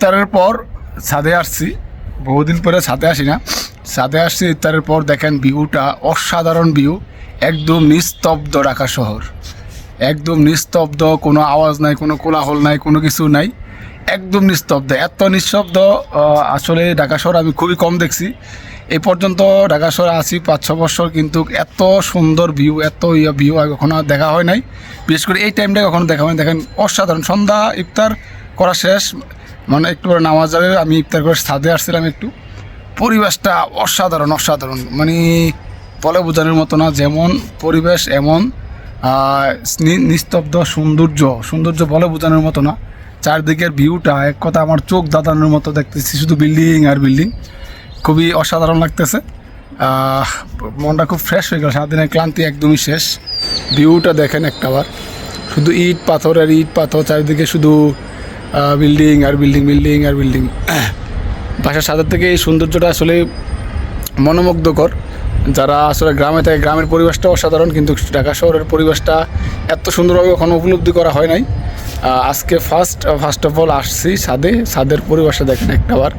ইফতারের পর ছাদে আসছি। বহুদিন পরে ছাদে আসি না। ছাদে আসছি ইফতারের পর দেখেন ভিউটা অসাধারণ ভিউ। একদম নিস্তব্ধ ঢাকা শহর। একদম নিস্তব্ধ কোনো আওয়াজ নাই কোনো কোলাহল নাই কোনো কিছু নাই। একদম নিস্তব্ধ এত আহ, আসলে ঢাকা শহর আমি খুবই কম দেখছি। এই পর্যন্ত ঢাকা শহরে আছি পাঁচ ছ বছর কিন্তু এত সুন্দর ভিউ এত ইয়া ভিউ কখনো দেখা হয় নাই। বিশেষ করে এই টাইমটা কখনো দেখা হয় দেখেন অসাধারণ সন্ধ্যা ইফতার করা শেষ মানে একটু নামাজ যাবে আমি ইফতার করে ছাদে আসছিলাম একটু। পরিবেশটা অসাধারণ অসাধারণ। মানে বলে বোঝানোর মতো না, যেমন পরিবেশ এমন নিস্তব্ধ সৌন্দর্য সৌন্দর্য বলে বোঝানোর মতো না। চারদিকের ভিউটা, এক কথা আমার চোখ দাদানোর মতো দেখতেছি, শুধু বিল্ডিং আর বিল্ডিং। খুবই অসাধারণ লাগতেছে। মনটা খুব ফ্রেশ হয়ে গেল, সারাদিনের ক্লান্তি একদমই শেষ। ভিউটা দেখেন একটাবার। শুধু ইট পাথর আর ইট পাথর, চারিদিকে শুধু বিল্ডিং আর বিল্ডিং বিল্ডিং আর বিল্ডিং বাসার সাদের থেকে এই সৌন্দর্যটা আসলে মনোমুগ্ধকর। যারা আসলে গ্রামে থাকে, গ্রামের পরিবেশটা অসাধারণ, কিন্তু ঢাকা শহরের পরিবেশটা এত সুন্দরভাবে কখনো উপলব্ধি করা হয় নাই। আজকে ফার্স্ট ফার্স্ট অফ অল আসছি ছাদে ছাদের পরিবেশটা দেখেন একটাবার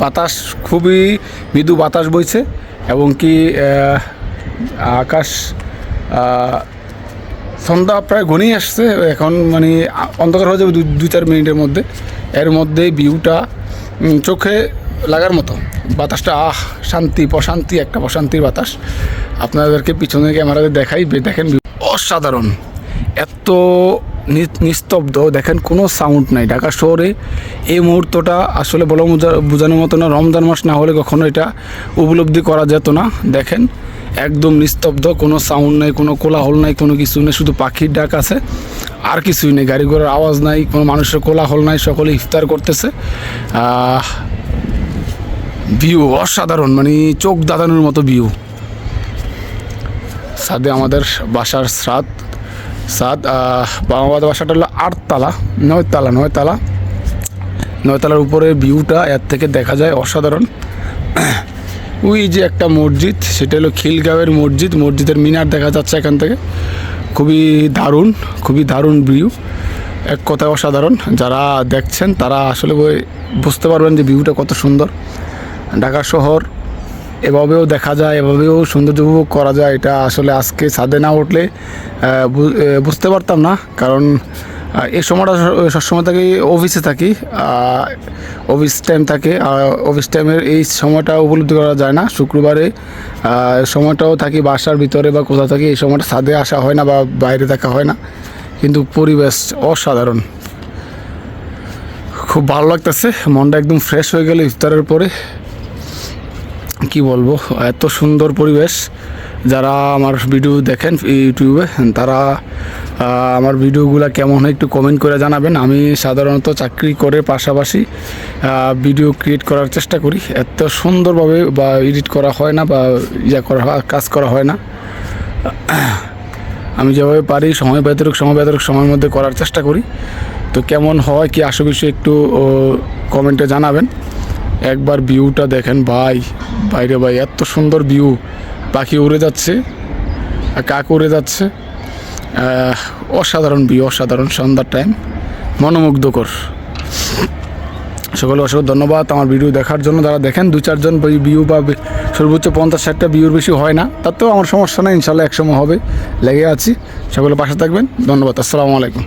বাতাস, খুবই মৃদু বাতাস বইছে। এবং কি আকাশ সন্ধ্যা প্রায় ঘনিয়ে আসছে। এখন মানে অন্ধকার হয়ে যাবে দু- চার মিনিটের মধ্যে। এর মধ্যে ভিউটা চোখে লাগার মতো। বাতাসটা, আহ, শান্তি, প্রশান্তি, একটা প্রশান্তির বাতাস। আপনাদেরকে পিছনে ক্যামেরাতে দেখাই দেখেন অসাধারণ। এত নিস্তব্ধ, দেখেন কোনো সাউন্ড নাই। ঢাকা শহরে এই মুহূর্তটা আসলে বলা বোঝা- বোঝানোর মতো না। রমজান মাস না হলে কখনো এটা উপলব্ধি করা যেত না। দেখেন একদম নিস্তব্ধ, কোনো সাউন্ড নাই, কোনো কোলাহল নাই, কোনো কিছু নেই, শুধু পাখির ডাক আছে, আর কিছুই নেই, গাড়ি ঘোড়ার আওয়াজ নাই, কোনো মানুষের কোলাহল নাই, সকলে ইফতার করতেছে। ভিউ অসাধারণ মানে চোখ দাদানোর মতো ভিউ সাদে আমাদের বাসার স্রাদ সাদ আমাদের বাসাটা হলো আটতলা, নয়তলা নয়তলা। নয়তলার উপরে ভিউটা এর থেকে দেখা যায় অসাধারণ। ওই যে একটা মসজিদ, সেটা হলো খিলগাঁওয়ের মসজিদ। মসজিদের মিনার দেখা যাচ্ছে এখান থেকে। খুবই দারুণ খুবই দারুণ ভিউ এক কথায় অসাধারণ। যারা দেখছেন, তারা আসলে ওই- বুঝতে পারবেন যে ভিউটা কত সুন্দর। ঢাকা শহর, এভাবেও দেখা যায়, এভাবেও সৌন্দর্য উপভোগ করা যায়। এটা আসলে আজকে ছাদে না উঠলে বুঝতে পারতাম না। কারণ এই সময়টা সবসময় থাকি অফিসে থাকি অফিস টাইম থাকে অফিস টাইমের এই সময়টা উপলব্ধি করা যায় না। শুক্রবারে সময়টাও থাকি বাসার ভিতরে বা কোথাও থাকি, এই সময়টা ছাদে আসা হয় না বা বাইরে থাকা হয় না। কিন্তু পরিবেশ অসাধারণ। খুব ভালো লাগতেছে, মনটা একদম ফ্রেশ হয়ে গেল ইফতারের পরে। কি বলব, এত সুন্দর পরিবেশ। যারা আমার ভিডিও দেখেন ইউটিউবে, তারা আমার ভিডিওগুলো কেমন হয় একটু কমেন্ট করে জানাবেন। আমি সাধারণত চাকরি করে পাশাপাশি ভিডিও ক্রিয়েট করার চেষ্টা করি। এত সুন্দরভাবে বা এডিট করা হয় না বা ইয়া করা কাজ করা হয় না। আমি যেভাবে পারি সময় ব্যতিরিক সময় ব্যতিরিক সময়ের মধ্যে করার চেষ্টা করি। তো কেমন হয় কি আসে বিষয়ে একটু কমেন্টে জানাবেন। একবার ভিউটা দেখেন, ভাই, বাইরে ভাই, এত সুন্দর ভিউ পাখি উড়ে যাচ্ছে কাক উড়ে যাচ্ছে। অসাধারণ ভিউ অসাধারণ সন্ধ্যার টাইম মনোমুগ্ধকর। সকলে অসংখ্য ধন্যবাদ আমার ভিডিও দেখার জন্য। যারা দেখেন, দু চারজন ভিউ বা সর্বোচ্চ পঞ্চাশ ষাটটা ভিউর বেশি হয় না, তাতেও আমার সমস্যা নেই, ইনশাল্লাহ একসময় হবে। লেগে আছি। সকলে পাশে থাকবেন। ধন্যবাদ। আসসালামু আলাইকুম।